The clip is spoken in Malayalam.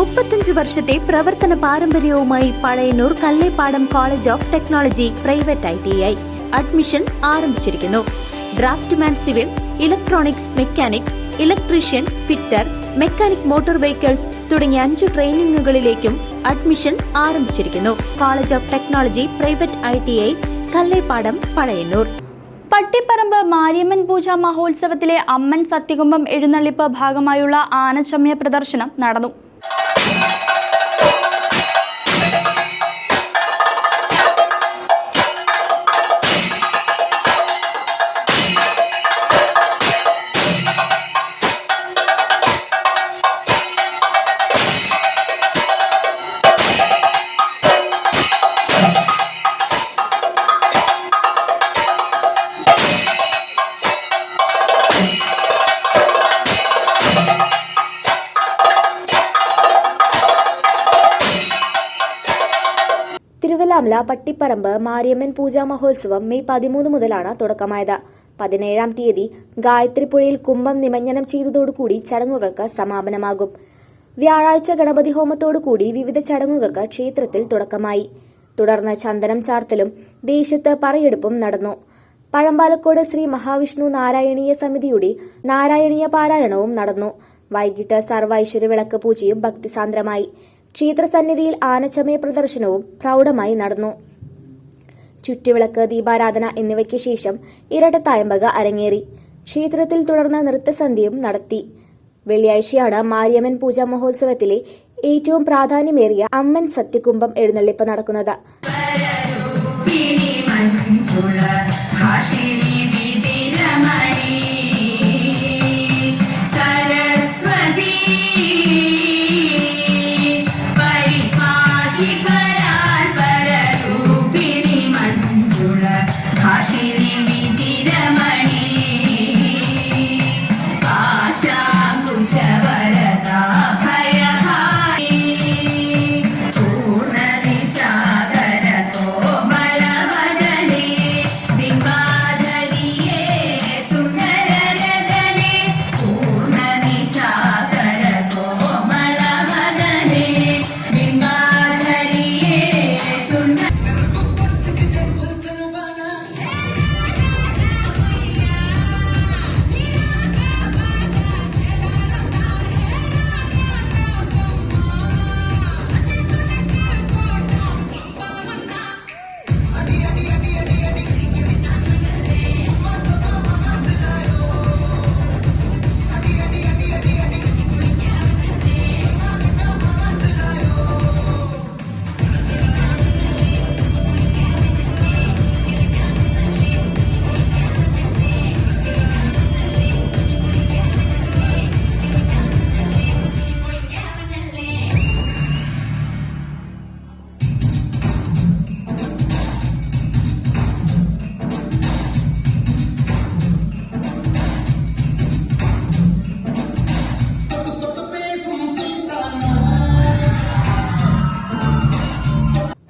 മുപ്പത്തഞ്ച് വർഷത്തെ പ്രവർത്തന പാരമ്പര്യവുമായി Pazhayannur Kallepadam college of technology private I T I. Admission ആരംഭിച്ചിരിക്കുന്നു. Draftsman civil electronics mechanic electrician fitter mechanic motor vehicles തുടങ്ങിയ അഞ്ച് ട്രെയിനിങ്ങുകളിലേക്കും അഡ്മിഷൻ ആരംഭിച്ചിരിക്കുന്നു. College of technology private I T I Kallepadam Pazhayannur. Pattiparambu Mariamman puja മഹോത്സവത്തിലെ അമ്മൻ സത്യകുംഭം എഴുന്നള്ളിപ്പ് ഭാഗമായുള്ള ആനശമ്യ പ്രദർശനം നടന്നു. തിരുവല്ലാമല പട്ടിപ്പറമ്പ് മാരിയമ്മൻ പൂജാ മഹോത്സവം മെയ് പതിമൂന്ന് മുതലാണ് തുടക്കമായത്. പതിനേഴാം തീയതി ഗായത്രിപ്പുഴയിൽ കുംഭം നിമഞ്ജനം ചെയ്തതോടുകൂടി ചടങ്ങുകൾക്ക് സമാപനമാകും. വ്യാഴാഴ്ച ഗണപതി ഹോമത്തോടുകൂടി വിവിധ ചടങ്ങുകൾക്ക് ക്ഷേത്രത്തിൽ തുടക്കമായി. തുടർന്ന് ചന്ദനം ചാർത്തലും ദേശത്ത് പറയെടുപ്പും നടന്നു. പഴമ്പാലക്കോട് ശ്രീ മഹാവിഷ്ണു നാരായണീയ സമിതിയുടെ നാരായണീയ പാരായണവും നടന്നു. വൈകിട്ട് സർവൈശ്വര്യ വിളക്ക് പൂജയും ഭക്തിസാന്ദ്രമായി. ക്ഷേത്രസന്നിധിയിൽ ആനച്ചമയ പ്രദർശനവും പ്രൗഢമായി നടന്നു. ചുറ്റുവിളക്ക് ദീപാരാധന എന്നിവയ്ക്ക് ശേഷം ഇരട്ടത്തായമ്പക അരങ്ങേറി. ക്ഷേത്രത്തിൽ തുടർന്ന് നൃത്തസന്ധ്യയും നടത്തി. വെള്ളിയാഴ്ചയാണ് മാരിയമ്മൻ പൂജാ മഹോത്സവത്തിലെ ഏറ്റവും പ്രാധാന്യമേറിയ അമ്മൻ സത്യകുംഭം എഴുന്നള്ളിപ്പ് നടക്കുന്നത്. രൂപിണി മഞ്ജുള ഭാഷിണി വിതിരമണി Bye.